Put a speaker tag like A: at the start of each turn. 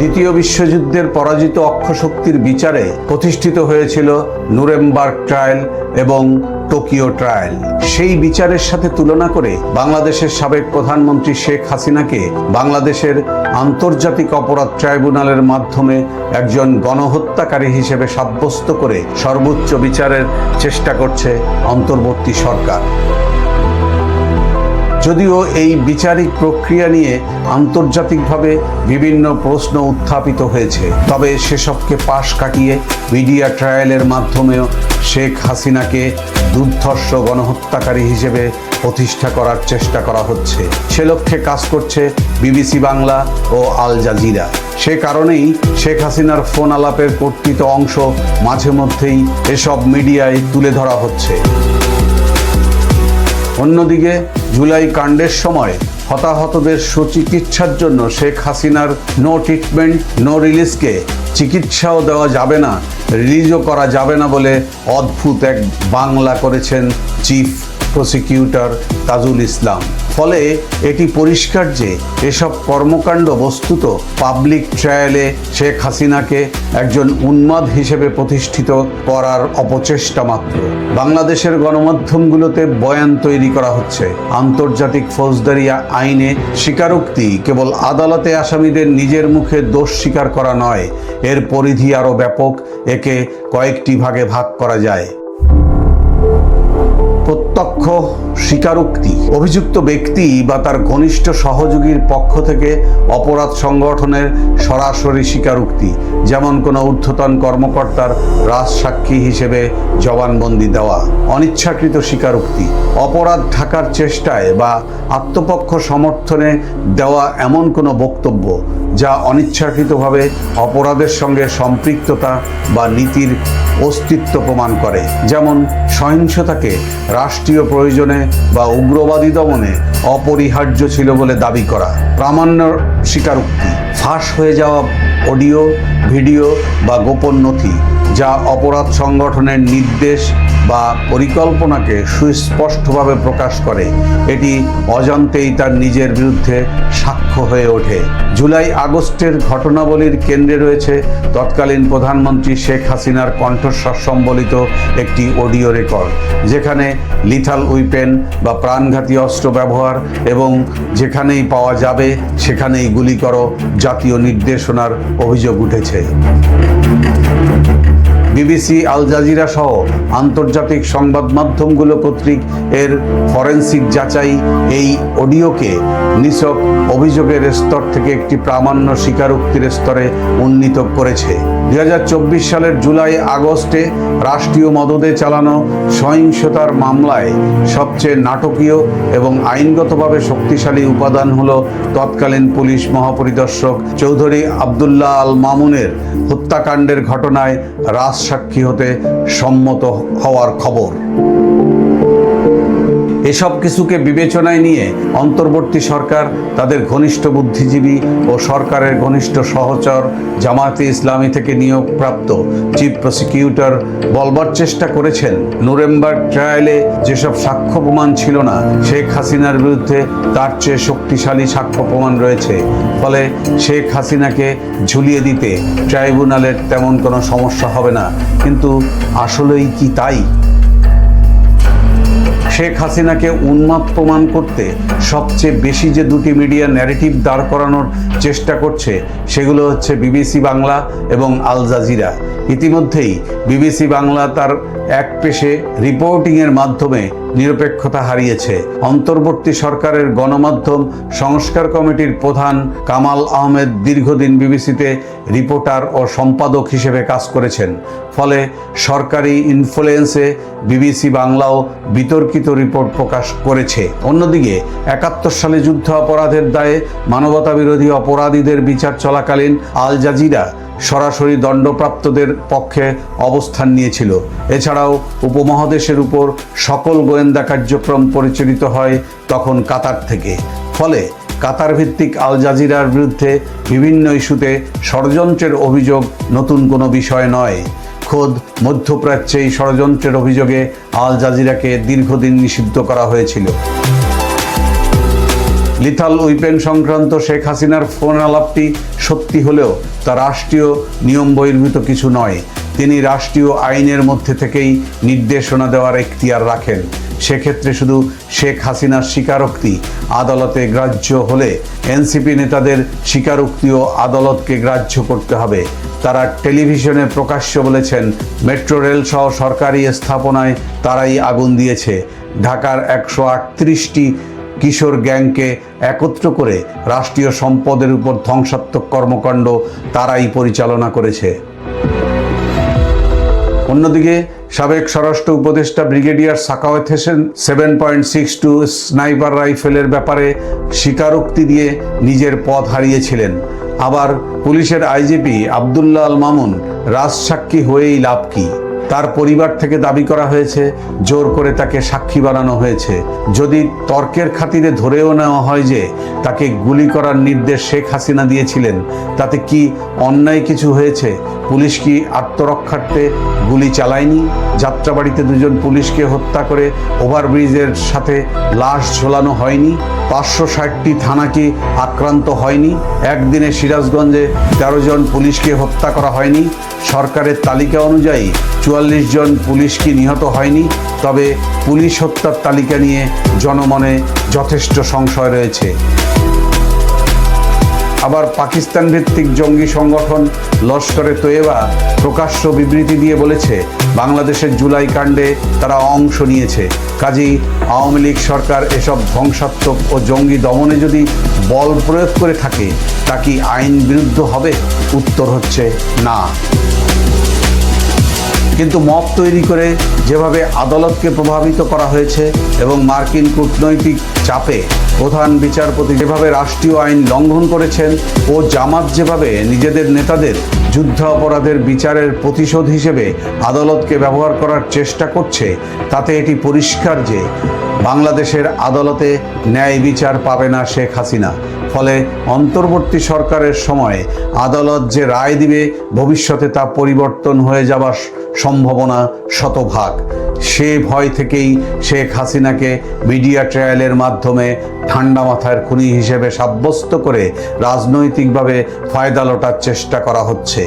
A: দ্বিতীয় বিশ্বযুদ্ধের পরাজিত অক্ষশক্তির বিচারে প্রতিষ্ঠিত হয়েছিল নুরেমবার্গ ট্রায়াল এবং টোকিও ট্রায়াল। সেই বিচারের সাথে তুলনা করে বাংলাদেশের সাবেক প্রধানমন্ত্রী শেখ হাসিনাকে বাংলাদেশের আন্তর্জাতিক অপরাধ ট্রাইব্যুনালের মাধ্যমে একজন গণহত্যাকারী হিসেবে সাব্যস্ত করে সর্বোচ্চ বিচারের চেষ্টা করছে অন্তর্বর্তী সরকার। যদিও এই বিচারিক প্রক্রিয়া নিয়ে আন্তর্জাতিকভাবে বিভিন্ন প্রশ্ন উত্থাপিত হয়েছে, তবে সেসবকে পাশ কাটিয়ে মিডিয়া ট্রায়ালের মাধ্যমেও শেখ হাসিনাকে দুর্ধর্ষ গণহত্যাকারী হিসেবে প্রতিষ্ঠা করার চেষ্টা করা হচ্ছে। সে লক্ষ্যে কাজ করছে বিবিসি বাংলা ও আল জাজিরা। সে কারণেই শেখ হাসিনার ফোন আলাপের কর্তৃত অংশ মাঝে মধ্যেই এসব মিডিয়ায় তুলে ধরা হচ্ছে। অন্যদিকে জুলাই কাণ্ডের সময় হতাহতদের সুচিকিৎসার জন্য শেখ হাসিনার নো ট্রিটমেন্ট নো রিলিজকে চিকিৎসাও দেওয়া যাবে না রিলিজও করা যাবে না বলে অদ্ভুত এক বাংলা করেছেন চিফ প্রসিকিউটর তাজুল ইসলাম। ফলে এটি পরিষ্কার যে এসব কর্মকাণ্ড বস্তুত পাবলিক ট্রায়ালে শেখ হাসিনাকে একজন উন্মাদ হিসেবে প্রতিষ্ঠিত করার অপচেষ্টা মাত্র। বাংলাদেশের গণমাধ্যমগুলোতে বয়ান তৈরি করা হচ্ছে। আন্তর্জাতিক ফৌজদারি আইনে স্বীকারোক্তি কেবল আদালতে আসামিদের নিজের মুখে দোষ স্বীকার করা নয়, এর পরিধি আরও ব্যাপক, একে কয়েকটি ভাগে ভাগ করা যায়। প্রত্যক্ষ স্বীকারোক্তি। অভিযুক্ত ব্যক্তি বা তার ঘনিষ্ঠ সহযোগীর পক্ষ থেকে অপরাধ সংগঠনের সরাসরি স্বীকারোক্তি, যেমন কোনো ঊর্ধ্বতন কর্মকর্তার রাজসাক্ষী হিসেবে জবানবন্দি দেওয়া, অনিচ্ছাকৃত স্বীকারোক্তি, অপরাধ ঢাকার চেষ্টায় বা আত্মপক্ষ সমর্থনে দেওয়া এমন কোনো বক্তব্য যা অনিচ্ছাকৃতভাবে অপরাধের সঙ্গে সম্পৃক্ততা বা নীতির অস্তিত্ব প্রমাণ করে, যেমন সহিংসতাকে রাষ্ট্রীয় প্রয়োজনে বা উগ্রবাদী দমনে অপরিহার্য ছিল বলে দাবি করা। প্রামাণ্য স্বীকারোক্তি, ফাঁস হয়ে যাওয়া অডিও, ভিডিও বা গোপন নথি, যা অপরাধ সংগঠনের নির্দেশ বা পরিকল্পনাকে সুস্পষ্টভাবে প্রকাশ করে, এটি অজান্তেই তার নিজের বিরুদ্ধে সাক্ষ্য হয়ে ওঠে। জুলাই আগস্টের ঘটনাবলীর কেন্দ্রে রয়েছে তৎকালীন প্রধানমন্ত্রী শেখ হাসিনার কণ্ঠস্বর সম্বলিত একটি অডিও রেকর্ড, যেখানে লিথাল উইপেন বা প্রাণঘাতী অস্ত্র ব্যবহার এবং যেখানেই পাওয়া যাবে সেখানেই গুলি করো জাতীয় নির্দেশনার অভিযোগ উঠেছে। বিবিসি, আল জাজিরা সহ আন্তর্জাতিক সংবাদ মাধ্যমগুলো কর্তৃক এর ফরেন্সিক যাচাই এই অডিওকে নিছক অভিযোগের স্তর থেকে একটি প্রামাণ্য স্বীকারোক্তির স্তরে উন্নীত করেছে। দুই হাজার চব্বিশ সালের জুলাই আগস্টে রাষ্ট্রীয় মদদে চালানো সহিংসতার মামলায় সবচেয়ে নাটকীয় এবং আইনগতভাবে শক্তিশালী উপাদান হল তৎকালীন পুলিশ মহাপরিদর্শক চৌধুরী আবদুল্লাহ আল মামুনের হত্যাকাণ্ডের ঘটনায় রাজসাক্ষী হতে সম্মত হওয়ার খবর। এসব কিছুকে বিবেচনায় নিয়ে অন্তর্বর্তী সরকার, তাদের ঘনিষ্ঠ বুদ্ধিজীবী ও সরকারের ঘনিষ্ঠ সহচর জামায়াতে ইসলামী থেকে নিয়োগপ্রাপ্ত চিফ প্রসিকিউটর বলবার চেষ্টা করেছেন। নুরেমবার্গ ট্রায়ালে যেসব সাক্ষ্য প্রমাণ ছিল না, শেখ হাসিনার বিরুদ্ধে তার চেয়ে শক্তিশালী সাক্ষ্য প্রমাণ রয়েছে। ফলে শেখ হাসিনাকে ঝুলিয়ে দিতে ট্রাইব্যুনালের তেমন কোনো সমস্যা হবে না। কিন্তু আসলেই কি তাই? শেখ হাসিনাকে উন্মাদ প্রমাণ করতে সবচেয়ে বেশি যে দুটি মিডিয়া ন্যারেটিভ দাঁড় করানোর চেষ্টা করছে, সেগুলো হচ্ছে বিবিসি বাংলা এবং আল জাজিরা। ইতিমধ্যেই বিবিসি বাংলা তার এক পেশে রিপোর্টিংয়ের মাধ্যমে নিরপেক্ষতা হারিয়েছে। অন্তর্বর্তী সরকারের গণমাধ্যম সংস্কার কমিটির প্রধান কামাল আহমেদ দীর্ঘদিন বিবিসিতে রিপোর্টার ও সম্পাদক হিসেবে কাজ করেছেন। ফলে সরকারি ইনফ্লুয়েন্সে বিবিসি বাংলাও বিতর্কিত রিপোর্ট প্রকাশ করেছে। অন্যদিকে একাত্তর সালে যুদ্ধ অপরাধের দায়ে মানবতা বিরোধী অপরাধীদের বিচার চলাকালীন আল জাজিরা সরাসরি দণ্ডপ্রাপ্তদের পক্ষে অবস্থান নিয়েছিল। এছাড়াও উপমহাদেশের উপর সকল গোয়েন্দা কার্যক্রম পরিচালিত হয় তখন কাতার থেকে। ফলে কাতার ভিত্তিক আল জাজিরার বিরুদ্ধে বিভিন্ন ইস্যুতে ষড়যন্ত্রের অভিযোগ নতুন কোনো বিষয় নয়। খোদ মধ্যপ্রাচ্যে এই ষড়যন্ত্রের অভিযোগে আল জাজিরাকে দীর্ঘদিন নিষিদ্ধ করা হয়েছিল। লিথাল উইপেন সংক্রান্ত শেখ হাসিনার ফোন আলাপটি সত্যি হলেও তা রাষ্ট্রীয় নিয়ম বহির্ভূত কিছু নয়। তিনি রাষ্ট্রীয় আইনের মধ্যে থেকেই নির্দেশনা দেওয়ার এখতিয়ার রাখেন। সেক্ষেত্রে শুধু শেখ হাসিনার স্বীকারোক্তি আদালতে গ্রাহ্য হলে এনসিপি নেতাদের স্বীকারোক্তিও আদালতকে গ্রাহ্য করতে হবে। তারা টেলিভিশনে প্রকাশ্য বলেছেন, মেট্রো রেল সহ সরকারি স্থাপনায় তারাই আগুন দিয়েছে। ঢাকার একশো আটত্রিশটি কিশোর গ্যাংকে একত্র করে রাষ্ট্রীয় সম্পদের উপর ধ্বংসাত্মক কর্মকাণ্ড তারাই পরিচালনা করেছে। অন্যদিকে, সাবেক স্বরাষ্ট্র উপদেষ্টা brigadier Sakhawat Hossain seven point six two sniper রাইফেলের ব্যাপারে স্বীকারোক্তি দিয়ে নিজের পথ হারিয়েছিলেন। আবার পুলিশের আইজিপি আবদুল্লাহ আল মামুন রাজসাক্ষী হয়েই লাভ কি? তার পরিবার থেকে দাবি করা হয়েছে, জোর করে তাকে সাক্ষী বানানো হয়েছে। যদি তর্কের খাতিরে ধরেও নেওয়া হয় যে তাকে গুলি করার নির্দেশ শেখ হাসিনা দিয়েছিলেন, তাতে কি অন্যায় কিছু হয়েছে? পুলিশ কি আত্মরক্ষার্থে গুলি চালায়নি? যাত্রাবাড়িতে দুজন পুলিশকে হত্যা করে ওভারব্রিজের সাথে লাশ ঝোলানো হয়নি? পাঁচশো ষাটটি থানা কি আক্রান্ত হয়নি? একদিনে সিরাজগঞ্জে তেরো জন পুলিশকে হত্যা করা হয়নি? সরকারের তালিকা অনুযায়ী চুয়াল্লিশ জন পুলিশ কি নিহত হয়নি? তবে পুলিশ হত্যার তালিকা নিয়ে জনমনে যথেষ্ট সংশয় রয়েছে। আবার পাকিস্তান ভিত্তিক জঙ্গি সংগঠন লস্করে তোয়েবা প্রকাশ্য বিবৃতি দিয়ে বলেছে, বাংলাদেশের জুলাই কাণ্ডে তারা অংশ নিয়েছে। কাজেই আওয়ামী লীগ সরকার এসব ধ্বংসাত্মক ও জঙ্গি দমনে যদি বল প্রয়োগ করে থাকে, তা কি আইন বিরুদ্ধ হবে? উত্তর হচ্ছে না। কিন্তু মত তৈরি করে যেভাবে আদালতকে প্রভাবিত করা হয়েছে এবং মার্কিন কূটনৈতিক চাপে প্রধান বিচারপতি যেভাবে রাষ্ট্রীয় আইন লঙ্ঘন করেছেন ও জামাত যেভাবে নিজেদের নেতাদের যুদ্ধ অপরাধের বিচারের প্রতিশোধ হিসেবে আদালতকে ব্যবহার করার চেষ্টা করছে, তাতে এটি পরিষ্কার যে বাংলাদেশের আদালতে ন্যায় বিচার পাবে না শেখ হাসিনা। ফলে অন্তর্বর্তী সরকারের সময় আদালত যে রায় দিবে, ভবিষ্যতে তা পরিবর্তন হয়ে যাবার সম্ভাবনা শতভাগ। সে ভয় থেকেই শেখ হাসিনাকে মিডিয়া ট্রায়ালের মাধ্যমে ঠান্ডা মাথার খুনি হিসেবে সাব্যস্ত করে রাজনৈতিকভাবে ফায়দা লোটার চেষ্টা করা হচ্ছে।